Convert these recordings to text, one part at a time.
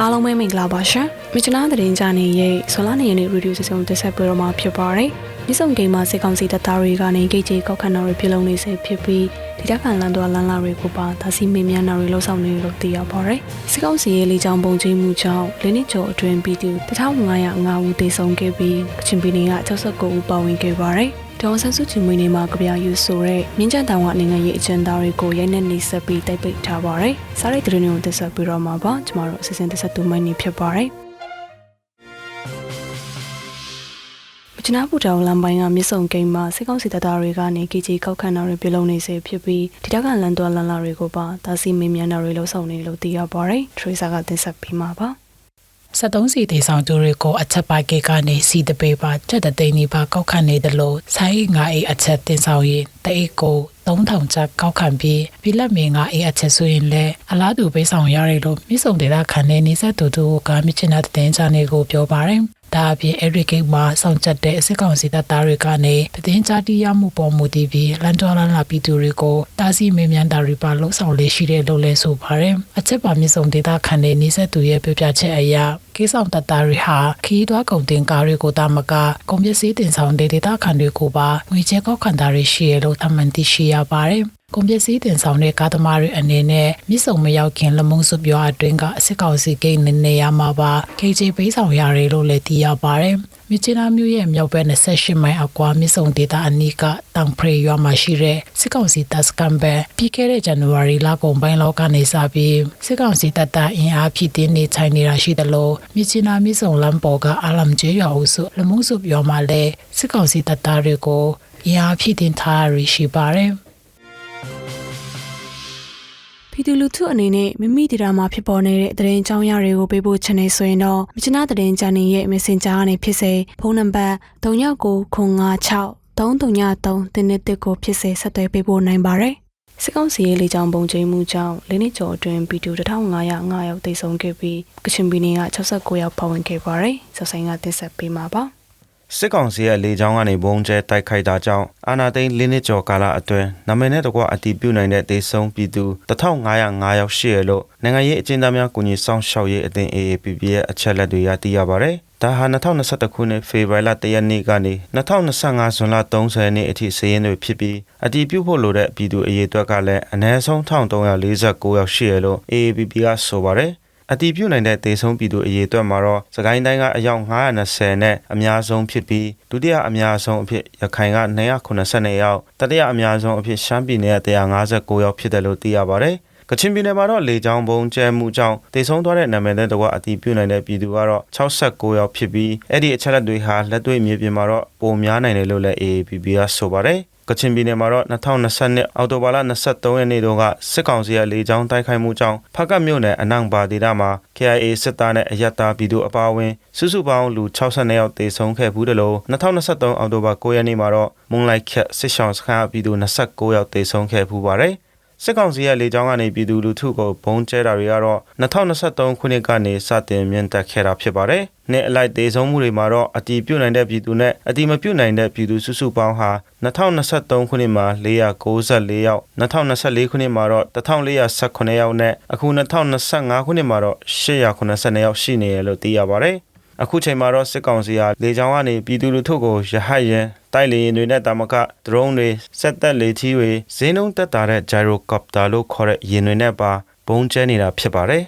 အားလုံးပဲမင်္ဂလာပါရှင်။မြချနာသတင်းကြနေရဲ့ဆောလာနေရတဲ့ရေဒီယိုစီစဉ်တက်ဆက်ပွဲတော်မှာဖြစ်ပါတယ်။ဒီဆောင်ဂိမ်းမှာစစ်ကောင်စီတပ်သားတွေကနေဂိတ်ကြီးကောက်ခံတော်တွေပြုလုပ်နေစေဖြစ်ပြီးဒီတက်ခံလန်တော်လန်လာတွေကိုပါဒါစီမေမြန်နာတွေလှုပ်ဆောင်နေလို့သိရပါတယ်။စစ်ကောင်စီရဲ့လေကြောင်းပုံကြီးမှုကြောင့်လင်းနစ်ကျော်အတွင်းပြည်သူ1505ဦးသေဆုံးခဲ့ပြီးကချင်ပြည်နယ်က69ဦးပါဝင်ခဲ့ပါတယ်။ ဒေါ်ဆန်းစုကြည်မွေးနေ့မှာကြပြယူဆိုတဲ့မြင်းကြံတောင်ကနိုင်ငံရေးအကျဉ်းသားတွေကိုရိုက်နှက်နေဆက်ပြီးတိုက်ပိတ်ထားပါတယ်။စားရိတ်သတင်းတွေကိုတက်ဆက်ပြီးတော့မှာပါကျမတို့အစီအစဉ်တက်ဆက်သူမိုင်းနေဖြစ်ပါတယ်။မချနာပူတောင်လမ်းပိုင်းကမြစ်ဆုံကိန်းမှာစစ်ကောင်စီတပ်သားတွေကနေကီဂျီကောက်ခံတာတွေပြုလုပ်နေစေဖြစ်ပြီးဒီတောက်ကလန်တော်လန်လာတွေကိုပါတာစီမင်းမြန်တာတွေလှုပ်ဆောင်နေလို့သိရပါတယ်။ထရီဆာကတင်ဆက်ပြီးမှာပါ။ 73စီတေဆောင်သူတွေကိုအချက်ပိုက်ကေကနေစီတပေပါတက်တဲ့သိန်းဒီပါကောက်ခံနေတယ်လို့ဆိုင်းငါအေးအချက်တင်ဆောင်ရင်တအိတ်ကို3000ချက်ကောက်ခံပြီးပြည်လက်မင်းငါအေးအချက်ဆိုရင်လည်းအလားတူပေးဆောင်ရရလို့မြစ်စုံဒေတာခံနေနေဆက်တူတူကမြစ်ချင်တဲ့တင်ချာနေကိုပြောပါတယ် ဒါအပြင် Eric Gate မှာစောင့်ချက်တဲ့အစစ်ကောင်စီတပ်သားတွေကနေသတင်းကြားတိရမှုပေါ်မူတည်ပြီးလန်တော်လန်လာပြည်သူတွေကိုတားဆီးမေးမြန်းတာတွေပါလှုံ့ဆော်လေးရှိတဲ့လို့လဲဆိုပါတယ်အချက်ပါမြစ်စုံဒေတာခံနေနေဆက်သူရဲ့ပြောပြချက်အရ ကိဆောင်တပ်သားတွေဟာခီးသွွားကုန်တင်ကားတွေကိုတာမကကုန်ပစ္စည်းတင်ဆောင်တဲ့ဒေတာခံတွေကိုပါငွေချဲကောက်ခံတာတွေရှိရလို့အမှန်သိရှိရပါတယ်ကုန်ပစ္စည်းတင်ဆောင်တဲ့ကားသမားတွေအနေနဲ့မြစ်စုံမရောက်ခင်လမုံစုပြောအတွင်းကအစစ်ကောင်စီဂိတ်နေနေရမှာပါ KJ ပေးဆောင်ရတယ်လို့လည်းသိရပါတယ် မြစ်ချနာမျိုးရဲ့မြောက်ဘက်28မိုင်အကွာမြစ်စုံဒေတာအနီးကတောင်ဖရေရွာမှာရှိတဲ့စစ်ကောင်စီတပ်စကန်ဘဲပြီးခဲ့တဲ့ဇန်နဝါရီလကုန်ပိုင်းလောက်ကနေစပြီးစစ်ကောင်စီတပ်သားအင်အားဖြည့်တင်းနေထိုင်နေတာရှိတယ်လို့မြစ်ချနာမြစ်စုံလမ်းပေါ်ကအလမ်ကျေးရွာအုပ်စုလမုံစုပြောမှာလဲစစ်ကောင်စီတပ်သားတွေကိုအင်အားဖြည့်တင်းထားရရှိပါတယ် ပြည်သူလူထုအနေနဲ့မိမိဒေတာမှာဖြစ်ပေါ်နေတဲ့သတင်းကြောင်းရတွေကိုပေးဖို့ချင်နေဆိုရင်တော့မြချနာသတင်းချန်နယ်ရဲ့ Messenger ကနေဖြစ်စေဖုန်းနံပါတ်3996 333တင်းတစ်တစ်ကိုဖြစ်စေဆက်သွယ်ပေးဖို့နိုင်ပါတယ်။စစ်ကောင်စီရဲ့လေကြောင်းပုံကျင်းမှုကြောင့်လင်းနစ်ကျော်အတွင်းပြည်သူ1505ယောက်သေဆုံးခဲ့ပြီးကချင်ပြည်နယ်က69ယောက်ပါဝင်ခဲ့ပါတယ်။စဆိုင်ကတင်ဆက်ပေးမှာပါ။ စစ်ကောင်စီရဲ့လေကြောင်းကနေဘုံကျဲတိုက်ခိုက်တာကြောင့်အာနာသိန်းလင်းနစ်ကျော်ကာလအတွင်းနမည်နဲ့တကွအတီးပြုတ်နိုင်တဲ့ဒေဆုံးပြည်သူ1505ယောက်ရှိရလို့နိုင်ငံရေးအကျဉ်းသားများကူညီဆောင်ရှောက်ရေးအသင်း AAPP ရဲ့အချက်လက်တွေရသိရပါဗျ။ဒါဟာ2021ခုနှစ်ဖေဖော်ဝါရီလ1ရက်နေ့ကနေ2025ဇွန်လ30ရက်နေ့အထိစာရင်းတွေဖြစ်ပြီးအတီးပြုတ်ဖို့လိုတဲ့ပြည်သူအရေးအတွက်ကလည်းအနည်းဆုံး1349ယောက်ရှိရလို့ AAPP ကဆိုပါတယ်။ အတီးပြုတ်နိုင်တဲ့ဒေဆုံးပြည်သူအရေးအတွက်မှာတော့စကိုင်းတိုင်းကအယောက်920နဲ့အများဆုံးဖြစ်ပြီးဒုတိယအများဆုံးအဖြစ်ရခိုင်က282ယောက်တတိယအများဆုံးအဖြစ်ရှမ်းပြည်နယ်က159ယောက်ဖြစ်တယ်လို့သိရပါတယ်ကချင်ပြည်နယ်မှာတော့လေကြောင်းဘုံကျဲမှုကြောင့်တေဆုံးသွားတဲ့နာမည်နဲ့တကွအတီးပြုတ်နိုင်တဲ့ပြည်သူကတော့69ယောက်ဖြစ်ပြီးအဲ့ဒီအချက်လက်တွေဟာလက်တွေ့မြေပြင်မှာတော့ပုံများနိုင်တယ်လို့လည်း AAPP ကဆိုပါတယ် ကချင်ပြည်နယ်မှာတော့2022အောက်တိုဘာလ23ရက်နေ့တုန်းကစစ်ကောင်စီရဲ့လေကြောင်းတိုက်ခိုက်မှုကြောင့်ဖကတ်မြို့နယ်အနောင်ပါဒေသမှာ KIA စစ်သားနဲ့အယက်သားပြည်သူအပါအဝင်စုစုပေါင်းလူ62ယောက်သေဆုံးခဲ့ဘူးတယ်လို့2023အောက်တိုဘာ9ရက်နေ့မှာတော့မွန်လိုက်ခက်စစ်ဆောင်စခန်းပြည်သူ29ယောက်သေဆုံးခဲ့ဖူးပါတယ် စစ်ကောင်စီရဲ့လေကြောင်းကနေပြည်သူလူထုကိုဘုံကျဲတာတွေကတော့2023ခုနှစ်ကနေစတင်မြင့်တက်ခဲ့တာဖြစ်ပါတယ်။နှစ်အလိုက်ဒေဆုံးမှုတွေမှာတော့အတီးပြုတ်နိုင်တဲ့ပြည်သူနဲ့အတီးမပြုတ်နိုင်တဲ့ပြည်သူစုစုပေါင်းဟာ2023ခုနှစ်မှာ494ယောက်2024ခုနှစ်မှာတော့1418ယောက်နဲ့အခု2025ခုနှစ်မှာတော့882ယောက်ရှိနေရလို့သိရပါတယ်။ အခုချိန်မှာတော့စစ်ကောင်စီဟာလေကြောင်းကနေပြည်သူလူထုကိုရဟတ်ရင်တိုက်လေယာဉ်တွေနဲ့တာမကဒရုန်းတွေစက်သက်လေထီးတွေဈေးနှုန်းတက်တာတဲ့ gyrocopter လို့ခေါ်တဲ့ယာဉ်တွေနဲ့ပါဘုံကျဲနေတာဖြစ်ပါတယ်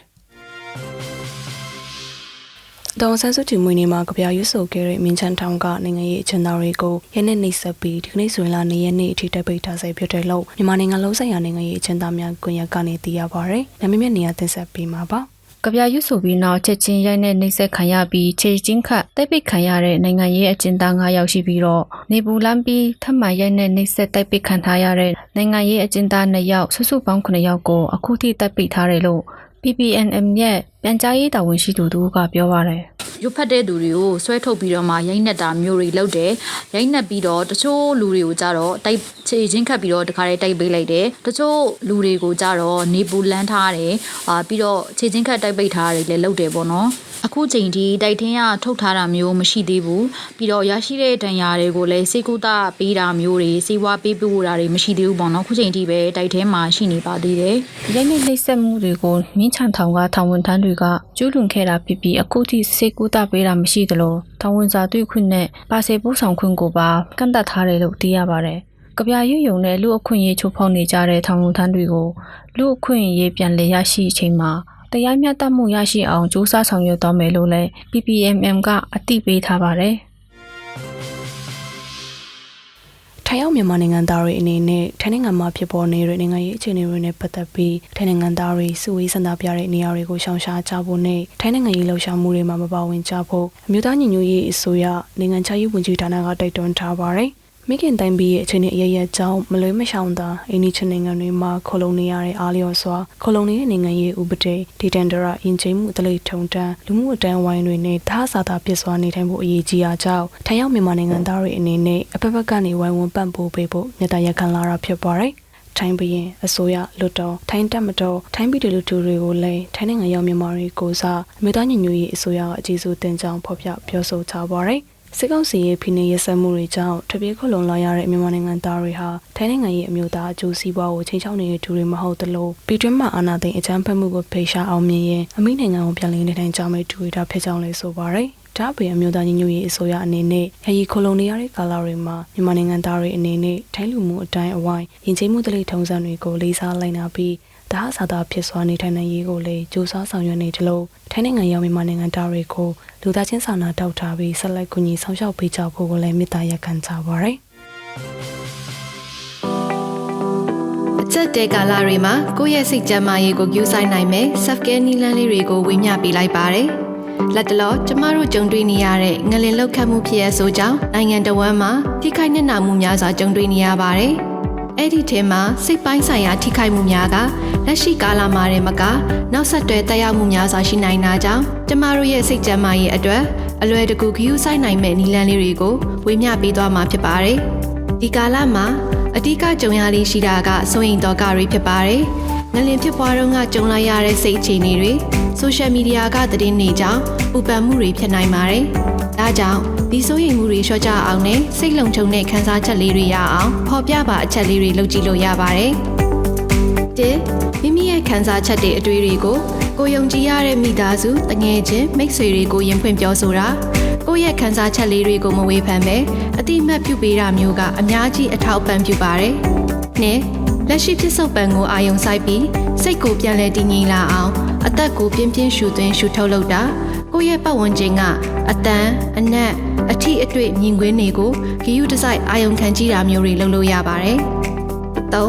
ဒေါန်ဆန်းစုကြည်မွေးနေ့မှာကြပြရွဆိုခဲ့တဲ့မင်းချန်ထောင်ကနိုင်ငံရေးအကျဉ်းသားတွေကိုရနေ့နှိပ်စက်ပြီးဒီကနေ့ဆိုရင်လာနေရက်နေ့အထိတိုက်ပိတ်ထားဆဲဖြစ်တယ်လို့မြန်မာနိုင်ငံလုံးဆိုင်ရာနိုင်ငံရေးအကျဉ်းသားများကွန်ရက်ကနေသိရပါဗျ။နာမည်မျက်နေရာတင်ဆက်ပေးမှာပါ။ ကဗျာရွတ်ဆိုပြီးနောက်ချက်ချင်းရိုက်နဲ့နှိမ့်ဆက်ခံရပြီးခြေချင်းခတ်တိုက်ပိတ်ခံရတဲ့နိုင်ငံရေးအကျဉ်းသား9ယောက်ရှိပြီးတော့နေပူလမ်းပြီးထပ်မံရိုက်နဲ့နှိမ့်ဆက်တိုက်ပိတ်ခံထားရတဲ့နိုင်ငံရေးအကျဉ်းသား2ယောက်စုစုပေါင်း9ယောက်ကိုအခုထိတိုက်ပိတ်ထားတယ်လို့ PPNM ရဲ့ပြန်ကြားရေးတာဝန်ရှိသူတို့ကပြောပါတယ် ရွတ်ဖက်တဲ့သူတွေကိုဆွဲထုတ်ပြီးတော့မှရိုက်နှက်တာမျိုးတွေလုပ်တယ်ရိုက်နှက်ပြီးတော့တချို့လူတွေကိုကြတော့တိုက်ခြေချင်းခတ်ပြီးတော့တခါတည်းတိုက်ပေးလိုက်တယ်တချို့လူတွေကိုကြတော့နေပူလန်းထားတယ်အာပြီးတော့ခြေချင်းခတ်တိုက်ပိတ်ထားတယ်လည်းလုပ်တယ်ပေါ့နော် အခုချိန်ထိတိုက်ထင်းကထုတ်ထားတာမျိုးမရှိသေးဘူးပြီးတော့ရရှိတဲ့ဒဏ်ရာတွေကိုလည်းစေကုသပေးတာမျိုးတွေစေဝါပေးပို့တာတွေမရှိသေးဘူးပေါ့နော်အခုချိန်ထိပဲတိုက်ထဲမှာရှိနေပါသေးတယ်ရိုက်နှက်နှိပ်စက်မှုတွေကိုမြင်းချံထောင်ကထောင်ဝန်ထမ်းတွေကကျူးလွန်ခဲ့တာဖြစ်ပြီးအခုထိစေကူတာပေးတာမရှိသလိုထောင်ဝန်စာတွေ့ခွင့်နဲ့ပါစေပို့ဆောင်ခွင့်ကိုပါကန့်သတ်ထားတယ်လို့သိရပါတယ်။ကြပြရွယုံနဲ့လူအခွင့်အရေးချိုးဖောက်နေကြတဲ့ထောင်ဝန်ထမ်းတွေကိုလူအခွင့်အရေးပြန်လည်ရရှိအချိန်မှာ တရားမျှတမှုရရှိအောင်စူးစမ်းဆောင်ရွက်သွားမယ်လို့လည်း PPMM ကအသိပေးထားပါတယ်။ထိုင်ရောက်မြန်မာနိုင်ငံသားတွေအနေနဲ့ထိုင်းနိုင်ငံမှာဖြစ်ပေါ်နေတဲ့နိုင်ငံရေးအခြေအနေတွေနဲ့ပတ်သက်ပြီးထိုင်းနိုင်ငံသားတွေစုဝေးဆန္ဒပြတဲ့နေရာတွေကိုရှောင်ရှားကြဖို့နဲ့ထိုင်းနိုင်ငံရေးလှုပ်ရှားမှုတွေမှာမပါဝင်ကြဖို့အမျိုးသားညီညွတ်ရေးအစိုးရနိုင်ငံခြားရေးဝန်ကြီးဌာနကတိုက်တွန်းထားပါတယ်။ မိခင်တိုင်းပြည်ရဲ့အခြေအနေအရရကြောင်းမလွဲမရှောင်သာအိန္ဒိချနိုင်ငံတွေမှာခလုံနေရတဲ့အားလျော်စွာခလုံနေတဲ့နိုင်ငံရေးဥပဒေဒေတန်ဒရာယဉ်ကျေးမှုအတလိထုံတန်းလူမှုအတန်းဝိုင်းတွေနဲ့ဓာတ်စာသာပြစ်စွာနေထိုင်ဖို့အရေးကြီးအားကြောင့်ထိုင်ရောက်မြန်မာနိုင်ငံသားတွေအနေနဲ့အဖက်ဖက်ကနေဝိုင်းဝန်းပံ့ပိုးပေးဖို့မြတ်တရခံလာတာဖြစ်ပါတယ်။ထိုင်းဘရင်အစိုးရလွတ်တော်ထိုင်းတက်မတော်ထိုင်းပြည်သူလူထုတွေကိုလည်းထိုင်းနိုင်ငံရောက်မြန်မာတွေကိုစားအမျိုးသားညီညွတ်ရေးအစိုးရကအကြီးစိုးတင်ကြောင်းဖော်ပြပြောဆိုထားပါတယ်။ စစ်ကောင်စီရဲ့ဖိနှိပ်ရစက်မှုတွေကြောင့်တပြေခုလုံလာရတဲ့မြန်မာနိုင်ငံသားတွေဟာထိုင်းနိုင်ငံရဲ့အမျိုးသားအကျိုးစီးပွားကိုချိန်ချောက်နေတဲ့သူတွေမဟုတ်သလိုပြည်တွင်းမှာအာဏာသိမ်းအကြမ်းဖက်မှုကိုဖေရှားအောင်မြင်ရင်အမိနိုင်ငံကိုပြန်လည်နေထိုင်ကြမယ့်သူတွေဒါဖြစ်ကြောင်းလည်းဆိုပါရယ်ဒါ့အပြင်အမျိုးသားညီညွတ်ရေးအစိုးရအနေနဲ့ရည်ခလုံနေရတဲ့ကာလတွေမှာမြန်မာနိုင်ငံသားတွေအနေနဲ့ထိုင်းလူမှုအတိုင်းအဝိုင်းယဉ်ကျေးမှုတလိထုံးစံတွေကိုလေးစားလိုက်နာပြီး ဒါအစားသာဖြစ်စွာနေထိုင်နိုင်ရေးကိုလည်းစူးစမ်းဆောင်ရွက်နေတယ်လို့ထိုင်းနိုင်ငံရောက်မြန်မာနိုင်ငံသားတွေကိုလူသားချင်းစာနာတောက်ထားပြီးဆက်လက်ကူညီဆောင်ရှောက်ပေးကြဖို့ကိုလည်းမေတ္တာရပ်ခံကြပါရယ်အချက်တဲကာလတွေမှာကိုယ့်ရဲ့စိတ်ကြမ်းမာရေးကိုကြိုးဆိုင်နိုင်မယ် self care နည်းလမ်းလေးတွေကိုဝေမျှပေးလိုက်ပါတယ်။လက်တလောကျမတို့ကြုံတွေ့နေရတဲ့ငလင်လောက်ခတ်မှုဖြစ်ရဆိုကြောင်းနိုင်ငံတော်ဝန်မှာထိခိုက်နစ်နာမှုများစွာကြုံတွေ့နေရပါတယ်။ အဲ့ဒီထဲမှာစိတ်ပိုင်းဆိုင်ရာထိခိုက်မှုများကလက်ရှိကာလမှာတည်းမကနောက်ဆက်တွဲတက်ရောက်မှုများစွာရှိနိုင်တာကြောင့်ကျမတို့ရဲ့စိတ်ကြမ်းမာရေးအတွက်အလွယ်တကူဂရုစိုက်နိုင်မဲ့နည်းလမ်းလေးတွေကိုဝေမျှပေးသွားမှာဖြစ်ပါတယ်။ဒီကာလမှာအဓိကကြုံရလေးရှိတာကစိုးရင်တော့ကတွေဖြစ်ပါတယ်။ငလင်ဖြစ်ပွားတော့ကကြုံလိုက်ရတဲ့စိတ်အခြေအနေတွေဆိုရှယ်မီဒီယာကသတင်းတွေကြောင့်ပူပန်မှုတွေဖြစ်နိုင်ပါတယ်။ဒါ ကြောင့်ဒီစိုးရိမ်မှုတွေလျှော့ချအောင်နဲ့စိတ်လုံခြုံတဲ့ခံစားချက်လေးတွေရအောင်ဖော်ပြပါအချက်လေးတွေလုပ်ကြည့်လို့ရပါတယ်။၁မိမိရဲ့ခံစားချက်တွေအတွေ့တွေကိုကိုယုံကြည်ရတဲ့မိသားစုတငယ်ချင်းမိတ်ဆွေတွေကိုရင်ဖွင့်ပြောဆိုတာကိုယ့်ရဲ့ခံစားချက်လေးတွေကိုမဝေဖန်ပဲအတိအမှတ်ပြုပေးတာမျိုးကအများကြီးအထောက်ပံ့ပြုပါတယ်။နှစ်လက်ရှိဖြစ်စုပ်ပံကိုအာယုံစိုက်ပြီးစိတ်ကိုပြန်လဲတည်ငြိမ်လာအောင်အသက်ကိုပြင်းပြင်းရှူသွင်းရှူထုတ်လုပ်တာ ကိုယ့်ရဲ့ပတ်ဝန်းကျင်ကအတန်အနက်အထီအတွေ့မြင်ကွင်းတွေကိုဂီယူတစိုက်အာယုံခံကြည့်တာမျိုးတွေလုပ်လို့ရပါတယ်။၃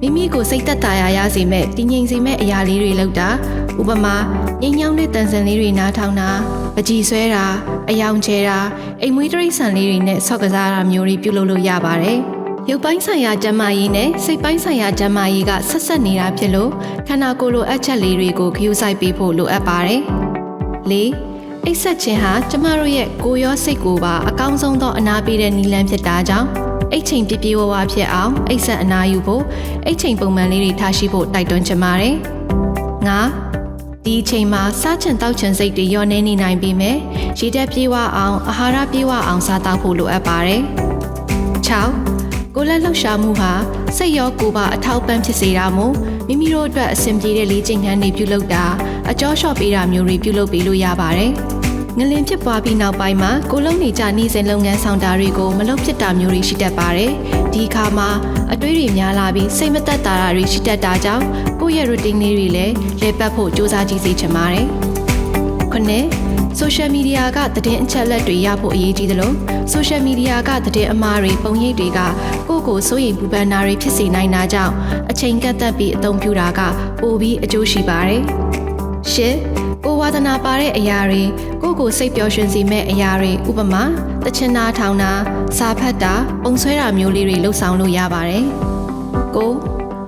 မိမိကိုစိတ်သက်သာရာရစေမဲ့တည်ငြိမ်စေမဲ့အရာလေးတွေလုပ်တာဥပမာငိမ့်ညောင်းတဲ့တန်စံလေးတွေနားထောင်တာပကြည်ဆွဲတာအယောင်ကျဲတာအိမ်မွေးတိရစ္ဆာန်လေးတွေနဲ့ဆော့ကစားတာမျိုးတွေပြုလုပ်လို့ရပါတယ်။ရုပ်ပိုင်းဆိုင်ရာကျန်းမာရေးနဲ့စိတ်ပိုင်းဆိုင်ရာကျန်းမာရေးကဆက်ဆက်နေတာဖြစ်လို့ခန္ဓာကိုယ်လိုအပ်ချက်လေးတွေကိုဂရုစိုက်ပေးဖို့လိုအပ်ပါတယ်။ ၄အိတ်ဆက်ခြင်းဟာကျမတို့ရဲ့ကိုယ်ရောစိတ်ကိုပါအကောင်းဆုံးသောအနာပေးတဲ့နည်းလမ်းဖြစ်တာကြောင့်အိတ်ချိန်ပြပြဝဝဖြစ်အောင်အိတ်ဆက်အနာယူဖို့အိတ်ချိန်ပုံမှန်လေးတွေထားရှိဖို့တိုက်တွန်းချင်ပါတယ်။၅ဒီအချိန်မှာစားချင်တောက်ချင်စိတ်တွေညော့နေနေနိုင်ပြီမယ်။ရည်တက်ပြေးဝအောင်အာဟာရပြေးဝအောင်စားတောက်ဖို့လိုအပ်ပါတယ်။6 ကိုယ်လက်လှုပ်ရှားမှုဟာစိတ်ရောကိုယ်ပါအထောက်ပံ့ဖြစ်စေတာမို့မိမိတို့အတွက်အဆင်ပြေတဲ့လေ့ကျင့်ခန်းတွေပြုလုပ်တာအကျော်လျှော့ပေးတာမျိုးတွေပြုလုပ်ပေးလို့ရပါတယ်။ငလင်ဖြစ်ပွားပြီးနောက်ပိုင်းမှာကိုလုံးနေကြနေစဉ်လုပ်ငန်းဆောင်တာတွေကိုမလုပ်ဖြစ်တာမျိုးတွေရှိတတ်ပါတယ်။ဒီအခါမှာအတွေးတွေများလာပြီးစိတ်မသက်သာတာတွေရှိတတ်တာကြောင့်ကိုယ့်ရဲ့ routine လေးတွေလည်းလဲပတ်ဖို့စူးစမ်းကြည့်စေချင်ပါတယ်။ ခုနှစ် social media ကသတင်းအချက်အလက်တွေရဖို့အရေးကြီးသလို social media ကသတင်းအမှားတွေပုံရိပ်တွေကကိုယ့်ကိုစိုးရိမ်ပူပန်တာတွေဖြစ်စေနိုင်တာကြောင့်အချိန်ကန့်သက်ပြီးအသုံးပြုတာကပိုပြီးအကျိုးရှိပါတယ်။ရှစ်ကိုဝါဒနာပါတဲ့အရာတွေကိုယ့်ကိုစိတ်ပျော်ရွှင်စေမဲ့အရာတွေဥပမာတချင်နာထောင်တာစာဖတ်တာပုံဆွဲတာမျိုးလေးတွေလှုပ်ဆောင်လို့ရပါတယ်။ကို